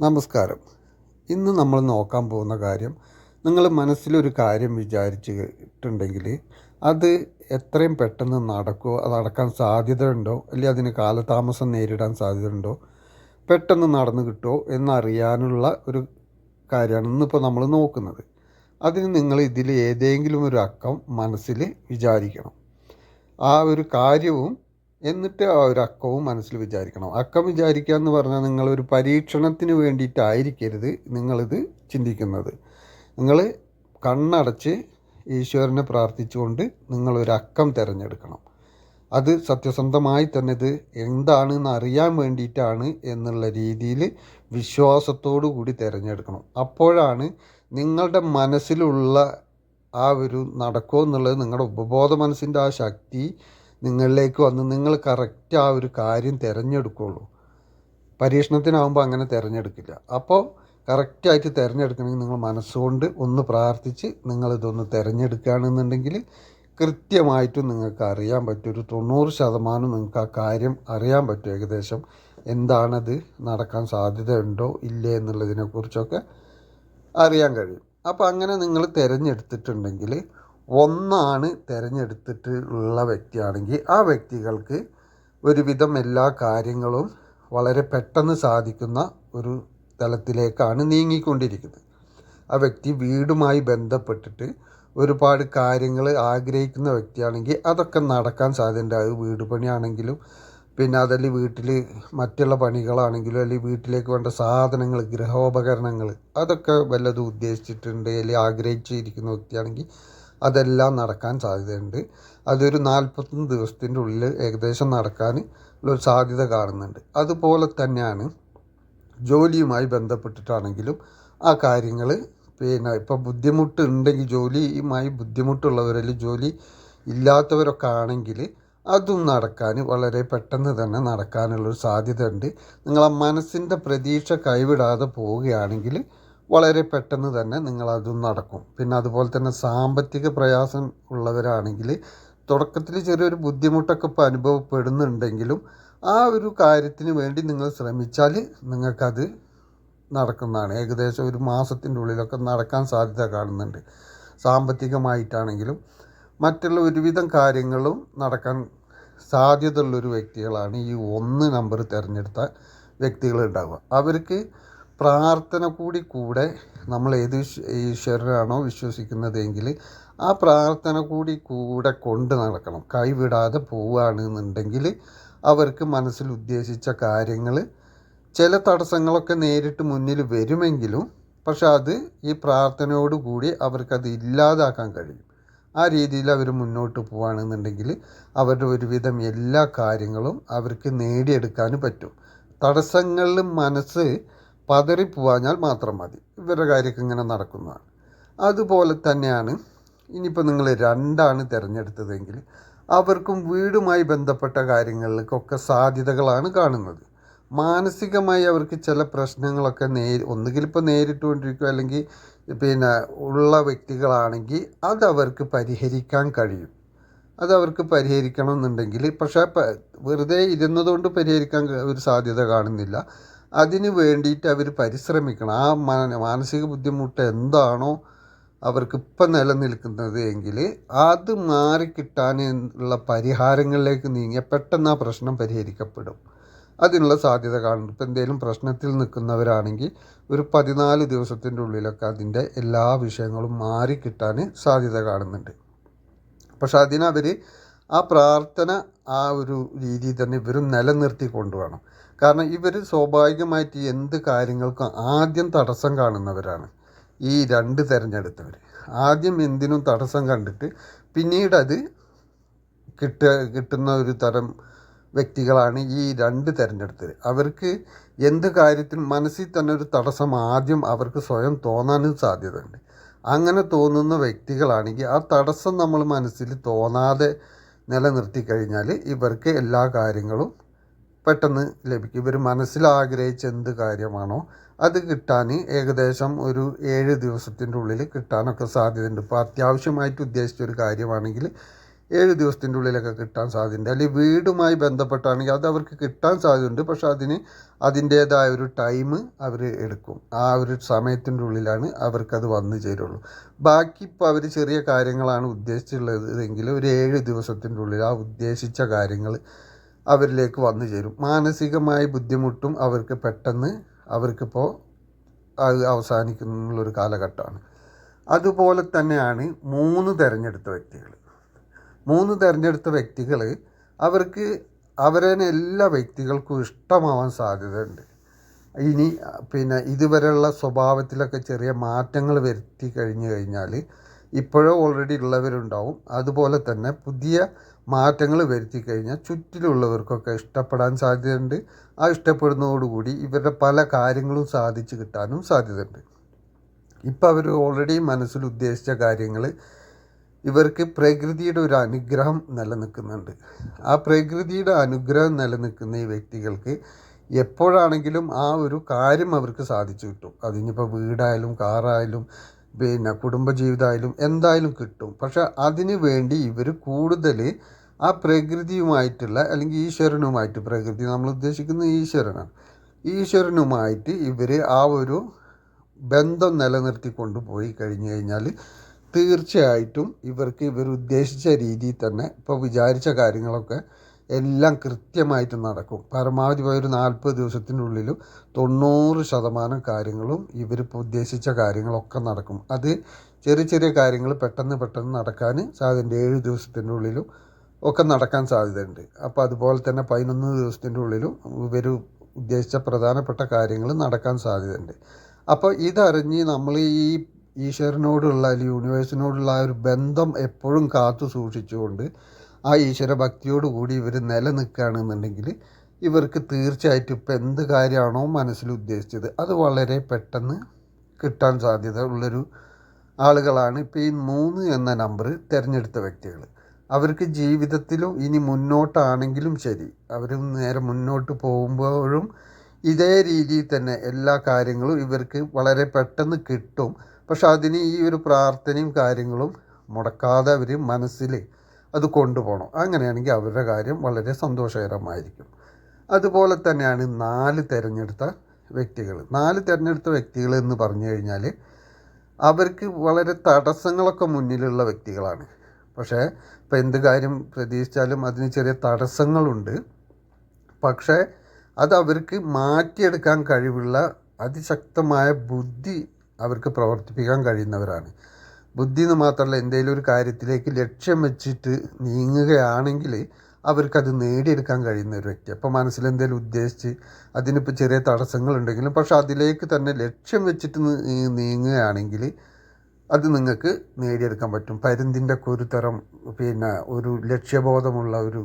നമസ്കാരം. ഇന്ന് നമ്മൾ നോക്കാൻ പോകുന്ന കാര്യം നിങ്ങൾ മനസ്സിലൊരു കാര്യം വിചാരിച്ചിട്ടുണ്ടെങ്കിൽ അത് എത്രയും പെട്ടെന്ന് നടക്കുമോ അത് നടക്കാൻ സാധ്യതയുണ്ടോ അല്ലെങ്കിൽ അതിന് കാലതാമസം നേരിടാൻ സാധ്യതയുണ്ടോ പെട്ടെന്ന് നടന്നു കിട്ടുമോ എന്നറിയാനുള്ള ഒരു കാര്യമാണ് ഇന്നിപ്പോൾ നമ്മൾ നോക്കുന്നത്. അതിന് നിങ്ങൾ ഇതിൽ ഏതെങ്കിലും ഒരു അക്കം മനസ്സിൽ വിചാരിക്കണം. ആ ഒരു കാര്യവും എന്നിട്ട് ആ ഒരു അക്കവും മനസ്സിൽ വിചാരിക്കണം. അക്കം വിചാരിക്കുക എന്ന് പറഞ്ഞാൽ നിങ്ങളൊരു പരീക്ഷണത്തിന് വേണ്ടിയിട്ടായിരിക്കരുത് നിങ്ങളിത് ചിന്തിക്കുന്നത്. നിങ്ങൾ കണ്ണടച്ച് ഈശ്വരനെ പ്രാർത്ഥിച്ചുകൊണ്ട് നിങ്ങളൊരു അക്കം തിരഞ്ഞെടുക്കണം. അത് സത്യസന്ധമായി തന്നെ ഇത് എന്താണെന്ന് അറിയാൻ വേണ്ടിയിട്ടാണ് എന്നുള്ള രീതിയിൽ വിശ്വാസത്തോടു കൂടി തിരഞ്ഞെടുക്കണം. അപ്പോഴാണ് നിങ്ങളുടെ മനസ്സിലുള്ള ആ ഒരു നടക്കുമോ എന്നുള്ളത് നിങ്ങളുടെ ഉപബോധ മനസ്സിന്റെ ആ ശക്തി നിങ്ങളിലേക്ക് വന്ന് നിങ്ങൾ കറക്റ്റ് ആ ഒരു കാര്യം തിരഞ്ഞെടുക്കുള്ളൂ. പരീക്ഷണത്തിനാവുമ്പോൾ അങ്ങനെ തിരഞ്ഞെടുക്കില്ല. അപ്പോൾ കറക്റ്റായിട്ട് തിരഞ്ഞെടുക്കണമെങ്കിൽ നിങ്ങൾ മനസ്സുകൊണ്ട് ഒന്ന് പ്രാർത്ഥിച്ച് നിങ്ങളിതൊന്ന് തിരഞ്ഞെടുക്കുകയാണെന്നുണ്ടെങ്കിൽ കൃത്യമായിട്ടും നിങ്ങൾക്ക് അറിയാൻ പറ്റും. ഒരു തൊണ്ണൂറ് ശതമാനം നിങ്ങൾക്ക് ആ കാര്യം അറിയാൻ പറ്റും ഏകദേശം. എന്താണത്? നടക്കാൻ സാധ്യതയുണ്ടോ? ഇല്ലേ? എന്നുള്ളതിനെക്കുറിച്ചൊക്കെ അറിയാൻ കഴിയും. അപ്പോൾ അങ്ങനെ നിങ്ങൾ തിരഞ്ഞെടുത്തിട്ടുണ്ടെങ്കിൽ ഒന്നാണ് തിരഞ്ഞെടുത്തിട്ട് ഉള്ള വ്യക്തിയാണെങ്കിൽ ആ വ്യക്തികൾക്ക് ഒരുവിധം എല്ലാ കാര്യങ്ങളും വളരെ പെട്ടെന്ന് സാധിക്കുന്ന ഒരു തലത്തിലേക്കാണ് നീങ്ങിക്കൊണ്ടിരിക്കുന്നത്. ആ വ്യക്തി വീടുമായി ബന്ധപ്പെട്ടിട്ട് ഒരുപാട് കാര്യങ്ങൾ ആഗ്രഹിക്കുന്ന വ്യക്തിയാണെങ്കിൽ അതൊക്കെ നടക്കാൻ സാധ്യത അത് വീട് പണിയാണെങ്കിലും പിന്നെ അതല്ല വീട്ടിൽ മറ്റുള്ള പണികളാണെങ്കിലും അല്ലെങ്കിൽ വീട്ടിലേക്ക് വേണ്ട സാധനങ്ങൾ ഗൃഹോപകരണങ്ങൾ അതൊക്കെ വല്ലതും ഉദ്ദേശിച്ചിട്ടുണ്ട് അല്ലെങ്കിൽ ആഗ്രഹിച്ചിരിക്കുന്ന വ്യക്തിയാണെങ്കിൽ അതെല്ലാം നടക്കാൻ സാധ്യതയുണ്ട്. അതൊരു നാൽപ്പത്തൊന്ന് ദിവസത്തിന്റെ ഉള്ളിൽ ഏകദേശം നടക്കാൻ ഉള്ളൊരു സാധ്യത കാണുന്നുണ്ട്. അതുപോലെ തന്നെയാണ് ജോലിയുമായി ബന്ധപ്പെട്ടിട്ടാണെങ്കിലും ആ കാര്യങ്ങൾ പിന്നെ ഇപ്പോൾ ബുദ്ധിമുട്ട് ഉണ്ടെങ്കിൽ ജോലിയുമായി ബുദ്ധിമുട്ടുള്ളവരിൽ ജോലി ഇല്ലാത്തവരൊക്കെ ആണെങ്കിൽ അതും നടക്കാൻ വളരെ പെട്ടെന്ന് തന്നെ നടക്കാനുള്ളൊരു സാധ്യത ഉണ്ട് നിങ്ങളെ മനസ്സിന്റെ പ്രതീക്ഷ കൈവിടാതെ പോവുകയാണെങ്കിൽ വളരെ പെട്ടെന്ന് തന്നെ നിങ്ങളതും നടക്കും. പിന്നെ അതുപോലെ തന്നെ സാമ്പത്തിക പ്രയാസം ഉള്ളവരാണെങ്കിൽ തുടക്കത്തിൽ ചെറിയൊരു ബുദ്ധിമുട്ടൊക്കെ ഇപ്പോൾ അനുഭവപ്പെടുന്നുണ്ടെങ്കിലും ആ ഒരു കാര്യത്തിന് വേണ്ടി നിങ്ങൾ ശ്രമിച്ചാൽ നിങ്ങൾക്കത് നടക്കുന്നതാണ്. ഏകദേശം ഒരു മാസത്തിന്റെ ഉള്ളിലൊക്കെ നടക്കാൻ സാധ്യത കാണുന്നുണ്ട്. സാമ്പത്തികമായിട്ടാണെങ്കിലും മറ്റുള്ള ഒരുവിധം കാര്യങ്ങളും നടക്കാൻ സാധ്യതയുള്ളൊരു വ്യക്തികളാണ് ഈ ഒന്ന് നമ്പർ തിരഞ്ഞെടുത്ത വ്യക്തികളുണ്ടാവുക അവർക്ക് പ്രാർത്ഥന കൂടി കൂടെ നമ്മൾ ഏത് ഈശ്വരനാണോ വിശ്വസിക്കുന്നതെങ്കിൽ ആ പ്രാർത്ഥന കൂടി കൂടെ കൊണ്ട് നടക്കണം. കൈവിടാതെ പോവുകയാണെന്നുണ്ടെങ്കിൽ അവർക്ക് മനസ്സിൽ ഉദ്ദേശിച്ച കാര്യങ്ങൾ ചില തടസ്സങ്ങളൊക്കെ നേരിട്ട് മുന്നിൽ വരുമെങ്കിലും പക്ഷെ അത് ഈ പ്രാർത്ഥനയോടുകൂടി അവർക്കത് ഇല്ലാതാക്കാൻ കഴിയും. ആ രീതിയിൽ അവർ മുന്നോട്ട് പോവുകയാണെന്നുണ്ടെങ്കിൽ അവരുടെ ഒരുവിധം എല്ലാ കാര്യങ്ങളും അവർക്ക് നേടിയെടുക്കാൻ പറ്റും. തടസ്സങ്ങളിൽ മനസ്സ് പതറിപ്പോവാഞ്ഞാൽ മാത്രം മതി. ഇവരുടെ കാര്യമൊക്കെ ഇങ്ങനെ നടക്കുന്നതാണ്. അതുപോലെ തന്നെയാണ് ഇനിയിപ്പോൾ നിങ്ങൾ രണ്ടാണ് തിരഞ്ഞെടുത്തതെങ്കിൽ അവർക്കും വീടുമായി ബന്ധപ്പെട്ട കാര്യങ്ങളിലേക്കൊക്കെ സാധ്യതകളാണ് കാണുന്നത്. മാനസികമായി അവർക്ക് ചില പ്രശ്നങ്ങളൊക്കെ നേ ഒന്നുകിൽ ഇപ്പോൾ നേരിട്ടുകൊണ്ടിരിക്കുക അല്ലെങ്കിൽ പിന്നെ ഉള്ള വ്യക്തികളാണെങ്കിൽ അതവർക്ക് പരിഹരിക്കാൻ കഴിയും. അതവർക്ക് പരിഹരിക്കണം എന്നുണ്ടെങ്കിൽ പക്ഷേ വെറുതെ ഇരുന്നതുകൊണ്ട് പരിഹരിക്കാൻ ഒരു സാധ്യത കാണുന്നില്ല. അതിന് വേണ്ടിയിട്ട് അവർ പരിശ്രമിക്കണം. ആ മാനസിക ബുദ്ധിമുട്ട് എന്താണോ അവർക്ക് ഇപ്പം നിലനിൽക്കുന്നത് എങ്കിൽ അത് മാറിക്കിട്ടാനുള്ള പരിഹാരങ്ങളിലേക്ക് നീങ്ങിയ പെട്ടെന്ന് ആ പ്രശ്നം പരിഹരിക്കപ്പെടും. അതിനുള്ള സാധ്യത കാണുന്നു ഇപ്പം എന്തെങ്കിലും പ്രശ്നത്തിൽ നിൽക്കുന്നവരാണെങ്കിൽ ഒരു പതിനാല് ദിവസത്തിന്റെ ഉള്ളിലൊക്കെ അതിന്റെ എല്ലാ വിഷയങ്ങളും മാറിക്കിട്ടാൻ സാധ്യത കാണുന്നുണ്ട്. പക്ഷെ അതിനവർ ആ പ്രാർത്ഥന ആ ഒരു രീതിയിൽ തന്നെ ഇവരും നിലനിർത്തി കൊണ്ടുവേണം കാരണം ഇവർ സ്വാഭാവികമായിട്ട് എന്ത് കാര്യങ്ങൾക്കും ആദ്യം തടസ്സം കാണുന്നവരാണ്. ഈ രണ്ട് തിരഞ്ഞെടുത്തവർ ആദ്യം എന്തിനും തടസ്സം കണ്ടിട്ട് പിന്നീട് അത് കിട്ട കിട്ടുന്ന ഒരു തരം വ്യക്തികളാണ് ഈ രണ്ട് തിരഞ്ഞെടുത്തത് അവർക്ക് എന്ത് കാര്യത്തിനും മനസ്സിൽ തന്നെ ഒരു തടസ്സം ആദ്യം അവർക്ക് സ്വയം തോന്നാനും സാധ്യതയുണ്ട്. അങ്ങനെ തോന്നുന്ന വ്യക്തികളാണെങ്കിൽ ആ തടസ്സം നമ്മൾ മനസ്സിൽ തോന്നാതെ നിലനിർത്തി കഴിഞ്ഞാൽ ഇവർക്ക് എല്ലാ കാര്യങ്ങളും പെട്ടെന്ന് ലഭിക്കും. ഇവർ മനസ്സിലാഗ്രഹിച്ച എന്ത് കാര്യമാണോ അത് കിട്ടാൻ ഏകദേശം ഒരു ഏഴ് ദിവസത്തിന്റെ ഉള്ളിൽ കിട്ടാനൊക്കെ സാധ്യതയുണ്ട്. ഇപ്പോൾ അത്യാവശ്യമായിട്ട് ഉദ്ദേശിച്ച ഒരു കാര്യമാണെങ്കിൽ ഏഴ് ദിവസത്തിന്റെ ഉള്ളിലൊക്കെ കിട്ടാൻ സാധ്യതയുണ്ട്. അല്ലെങ്കിൽ വീടുമായി ബന്ധപ്പെട്ടാണെങ്കിൽ അത് അവർക്ക് കിട്ടാൻ സാധ്യതയുണ്ട്. പക്ഷെ അതിന് അതിന്റേതായ ഒരു ടൈം അവർ എടുക്കും. ആ ഒരു സമയത്തിന്റെ ഉള്ളിലാണ് അവർക്കത് വന്നു ചേരുള്ളൂ. ബാക്കി ഇപ്പോൾ അവർ ചെറിയ കാര്യങ്ങളാണ് ഉദ്ദേശിച്ചിട്ടുള്ളത് എങ്കിൽ ഒരു ഏഴ് ദിവസത്തിന്റെ ഉള്ളിൽ ആ ഉദ്ദേശിച്ച കാര്യങ്ങൾ അവരിലേക്ക് വന്നു ചേരും. മാനസികമായി ബുദ്ധിമുട്ടും അവർക്ക് പെട്ടെന്ന് അവർക്കിപ്പോൾ അത് അവസാനിക്കുന്നുള്ളൊരു കാലഘട്ടമാണ്. അതുപോലെ തന്നെയാണ് മൂന്ന് തിരഞ്ഞെടുത്ത വ്യക്തികൾ മൂന്ന് തിരഞ്ഞെടുത്ത വ്യക്തികൾ അവർക്ക് അവരെ എല്ലാ വ്യക്തികൾക്കും ഇഷ്ടമാവാൻ സാധ്യതയുണ്ട്. ഇനി പിന്നെ ഇതുവരെയുള്ള സ്വഭാവത്തിലൊക്കെ ചെറിയ മാറ്റങ്ങൾ വരുത്തി കഴിഞ്ഞു കഴിഞ്ഞാൽ ഇപ്പോഴോ ഓൾറെഡി ഉള്ളവരുണ്ടാവും. അതുപോലെ തന്നെ പുതിയ മാറ്റങ്ങൾ വരുത്തി കഴിഞ്ഞാൽ ചുറ്റിലുള്ളവർക്കൊക്കെ ഇഷ്ടപ്പെടാൻ സാധ്യതയുണ്ട്. ആ ഇഷ്ടപ്പെടുന്നതോടുകൂടി ഇവരുടെ പല കാര്യങ്ങളും സാധിച്ചു കിട്ടാനും സാധ്യതയുണ്ട്. ഇപ്പം അവർ ഓൾറെഡി മനസ്സിൽ ഉദ്ദേശിച്ച കാര്യങ്ങൾ ഇവർക്ക് പ്രകൃതിയുടെ ഒരു അനുഗ്രഹം നിലനിൽക്കുന്നുണ്ട്. ആ പ്രകൃതിയുടെ അനുഗ്രഹം നിലനിൽക്കുന്ന ഈ വ്യക്തികൾക്ക് എപ്പോഴാണെങ്കിലും ആ ഒരു കാര്യം അവർക്ക് സാധിച്ചു കിട്ടും. അതിനിപ്പോൾ വീടായാലും കാറായാലും പിന്നെ കുടുംബജീവിതമായാലും എന്തായാലും കിട്ടും. പക്ഷെ അതിന് വേണ്ടി ഇവർ കൂടുതൽ ആ പ്രകൃതിയുമായിട്ടുള്ള അല്ലെങ്കിൽ ഈശ്വരനുമായിട്ട് പ്രകൃതി നമ്മൾ ഉദ്ദേശിക്കുന്നത് ഈശ്വരനാണ്. ഈശ്വരനുമായിട്ട് ഇവർ ആ ഒരു ബന്ധം നിലനിർത്തി കൊണ്ടുപോയി കഴിഞ്ഞു കഴിഞ്ഞാൽ തീർച്ചയായിട്ടും ഇവർക്ക് ഇവർ ഉദ്ദേശിച്ച രീതിയിൽ തന്നെ ഇപ്പോൾ വിചാരിച്ച കാര്യങ്ങളൊക്കെ എല്ലാം കൃത്യമായിട്ട് നടക്കും. പരമാവധി ഒരു നാൽപ്പത് ദിവസത്തിനുള്ളിലും തൊണ്ണൂറ് ശതമാനം കാര്യങ്ങളും ഇവർ ഉദ്ദേശിച്ച കാര്യങ്ങളൊക്കെ നടക്കും. അത് ചെറിയ ചെറിയ കാര്യങ്ങൾ പെട്ടെന്ന് പെട്ടെന്ന് നടക്കാൻ സാധ്യതയുണ്ട്. ഏഴ് ദിവസത്തിന്റെ ഉള്ളിലും ഒക്കെ നടക്കാൻ സാധ്യതയുണ്ട്. അപ്പോൾ അതുപോലെ തന്നെ പതിനൊന്ന് ദിവസത്തിന്റെ ഉള്ളിലും ഇവർ ഉദ്ദേശിച്ച പ്രധാനപ്പെട്ട കാര്യങ്ങൾ നടക്കാൻ സാധ്യതയുണ്ട്. അപ്പോൾ ഇതറിഞ്ഞ് നമ്മൾ ഈ ഈശ്വരനോടുള്ള അല്ലെങ്കിൽ യൂണിവേഴ്സിനോടുള്ള ആ ഒരു ബന്ധം എപ്പോഴും കാത്തു സൂക്ഷിച്ചുകൊണ്ട് ആ ഈശ്വര ഭക്തിയോട് കൂടി ഇവർ നിലനിൽക്കുകയാണെന്നുണ്ടെങ്കിൽ ഇവർക്ക് തീർച്ചയായിട്ടും ഇപ്പം എന്ത് കാര്യമാണോ മനസ്സിൽ ഉദ്ദേശിച്ചത് അത് വളരെ പെട്ടെന്ന് കിട്ടാൻ സാധ്യത ഉള്ളൊരു ആളുകളാണ് ഇപ്പോൾ ഈ മൂന്ന് എന്ന നമ്പർ തിരഞ്ഞെടുത്ത വ്യക്തികൾ. അവർക്ക് ജീവിതത്തിലും ഇനി മുന്നോട്ടാണെങ്കിലും ശരി. അവർ നേരെ മുന്നോട്ട് പോകുമ്പോഴും ഇതേ രീതിയിൽ തന്നെ എല്ലാ കാര്യങ്ങളും ഇവർക്ക് വളരെ പെട്ടെന്ന് കിട്ടും. പക്ഷെ അതിന് ഈ ഒരു പ്രാർത്ഥനയും കാര്യങ്ങളും മുടക്കാതെ അവർ മനസ്സിൽ അത് കൊണ്ടുപോകണം. അങ്ങനെയാണെങ്കിൽ അവരുടെ കാര്യം വളരെ സന്തോഷകരമായിരിക്കും. അതുപോലെ തന്നെയാണ് നാല് തിരഞ്ഞെടുത്ത വ്യക്തികൾ. നാല് തിരഞ്ഞെടുത്ത വ്യക്തികൾ എന്ന് പറഞ്ഞു കഴിഞ്ഞാൽ അവർക്ക് വളരെ തടസ്സങ്ങളൊക്കെ മുന്നിലുള്ള വ്യക്തികളാണ്. പക്ഷേ ഇപ്പോൾ എന്ത് കാര്യം പ്രതീക്ഷിച്ചാലും അതിന് ചെറിയ തടസ്സങ്ങളുണ്ട്. പക്ഷേ അത് അവർക്ക് മാറ്റിയെടുക്കാൻ കഴിവുള്ള അതിശക്തമായ ബുദ്ധി അവർക്ക് പ്രവർത്തിപ്പിക്കാൻ കഴിയുന്നവരാണ്. ബുദ്ധി എന്ന് മാത്രമല്ല എന്തെങ്കിലും ഒരു കാര്യത്തിലേക്ക് ലക്ഷ്യം വെച്ചിട്ട് നീങ്ങുകയാണെങ്കിൽ അവർക്കത് നേടിയെടുക്കാൻ കഴിയുന്ന ഒരു വ്യക്തി. അപ്പോൾ മനസ്സിൽ എന്തെങ്കിലും ഉദ്ദേശിച്ച് അതിനിപ്പോൾ ചെറിയ തടസ്സങ്ങളുണ്ടെങ്കിലും പക്ഷെ അതിലേക്ക് തന്നെ ലക്ഷ്യം വെച്ചിട്ട് നീങ്ങുകയാണെങ്കിൽ അത് നിങ്ങൾക്ക് നേടിയെടുക്കാൻ പറ്റും. പരുന്തിന്റെ ഒക്കെ ഒരു തരം പിന്നെ ഒരു ലക്ഷ്യബോധമുള്ള ഒരു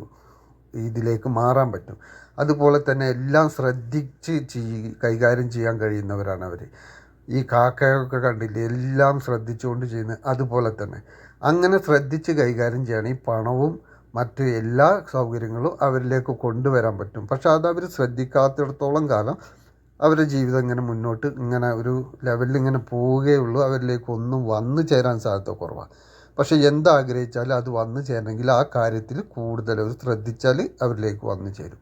ഇതിലേക്ക് മാറാൻ പറ്റും. അതുപോലെ തന്നെ എല്ലാം ശ്രദ്ധിച്ച് ചെയ് കൈകാര്യം ചെയ്യാൻ കഴിയുന്നവരാണ് അവർ ഈ കാക്കയൊക്കെ കണ്ടില്ലേ? എല്ലാം ശ്രദ്ധിച്ചുകൊണ്ട് ചെയ്യുന്നത് അതുപോലെ തന്നെ. അങ്ങനെ ശ്രദ്ധിച്ച് കൈകാര്യം ചെയ്യണം. ഈ പണവും മറ്റ് എല്ലാ സൗകര്യങ്ങളും അവരിലേക്ക് കൊണ്ടുവരാൻ പറ്റും. പക്ഷെ അത് അവർ ശ്രദ്ധിക്കാത്തിടത്തോളം കാലം അവരുടെ ജീവിതം ഇങ്ങനെ മുന്നോട്ട് ഇങ്ങനെ ഒരു ലെവലിൽ ഇങ്ങനെ പോവുകയുള്ളൂ. അവരിലേക്ക് ഒന്നും വന്നു ചേരാൻ സാധ്യത കുറവാണ്. പക്ഷേ എന്താഗ്രഹിച്ചാലും അത് വന്നു ചേരണമെങ്കിൽ ആ കാര്യത്തിൽ കൂടുതൽ അവർ ശ്രദ്ധിച്ചാൽ അവരിലേക്ക് വന്നു ചേരും.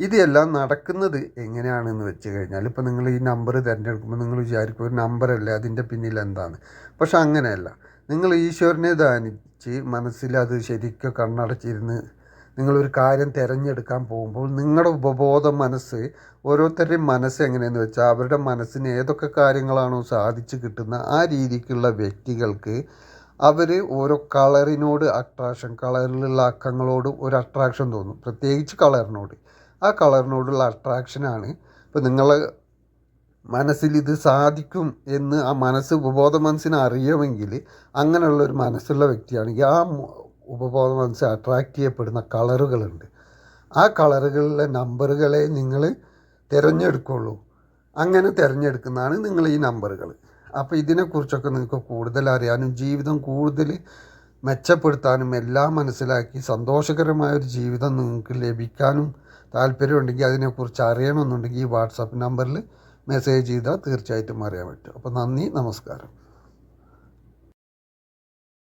ഇതെല്ലാം നടക്കുന്നത് എങ്ങനെയാണെന്ന് വെച്ച് കഴിഞ്ഞാൽ ഇപ്പോൾ നിങ്ങൾ ഈ നമ്പർ തിരഞ്ഞെടുക്കുമ്പോൾ നിങ്ങൾ വിചാരിക്കും ഒരു നമ്പറല്ലേ അതിന്റെ പിന്നിൽ എന്താണ്? പക്ഷെ അങ്ങനെയല്ല. നിങ്ങൾ ഈശ്വരനെ ധ്യാനിച്ച് മനസ്സിൽ അത് ശരിക്കും കണ്ണടച്ചിരുന്ന് നിങ്ങളൊരു കാര്യം തിരഞ്ഞെടുക്കാൻ പോകുമ്പോൾ നിങ്ങളുടെ ഉപബോധ മനസ്സ് ഓരോരുത്തരുടെയും മനസ്സ് എങ്ങനെയെന്ന് വെച്ചാൽ അവരുടെ മനസ്സിന് ഏതൊക്കെ കാര്യങ്ങളാണോ സാധിച്ചു കിട്ടുന്ന ആ രീതിക്കുള്ള വ്യക്തികൾക്ക് അവർ ഓരോ കളറിനോട് അട്രാക്ഷൻ കളറിലുള്ള അക്കങ്ങളോട് ഒരു അട്രാക്ഷൻ തോന്നും. പ്രത്യേകിച്ച് കളറിനോട് ആ കളറിനോടുള്ള അട്രാക്ഷനാണ് ഇപ്പോൾ നിങ്ങൾ മനസ്സിൽ ഇത് സാധിക്കും എന്ന് ആ മനസ്സ് ഉപബോധ മനസ്സിന് അറിയുമെങ്കിൽ അങ്ങനെയുള്ള ഒരു മനസ്സുള്ള വ്യക്തിയാണെങ്കിൽ ആ ഉപബോധ മനസ്സ് അട്രാക്റ്റ് ചെയ്യപ്പെടുന്ന കളറുകളുണ്ട്. ആ കളറുകളിലെ നമ്പറുകളെ നിങ്ങൾ തിരഞ്ഞെടുക്കുള്ളൂ. അങ്ങനെ തിരഞ്ഞെടുക്കുന്നതാണ് നിങ്ങൾ ഈ നമ്പറുകൾ അപ്പോൾ ഇതിനെക്കുറിച്ചൊക്കെ നിങ്ങൾക്ക് കൂടുതൽ അറിയാനും ജീവിതം കൂടുതൽ മെച്ചപ്പെടുത്താനും എല്ലാം മനസ്സിലാക്കി സന്തോഷകരമായ ഒരു ജീവിതം നിങ്ങൾക്ക് ലഭിക്കാനും താല്പര്യമുണ്ടെങ്കിൽ അതിനെക്കുറിച്ച് അറിയണമെന്നുണ്ടെങ്കിൽ ഈ വാട്സാപ്പ് നമ്പറിൽ മെസ്സേജ് ചെയ്താൽ തീർച്ചയായിട്ടും അറിയാൻ പറ്റും. അപ്പോൾ നന്ദി നമസ്കാരം.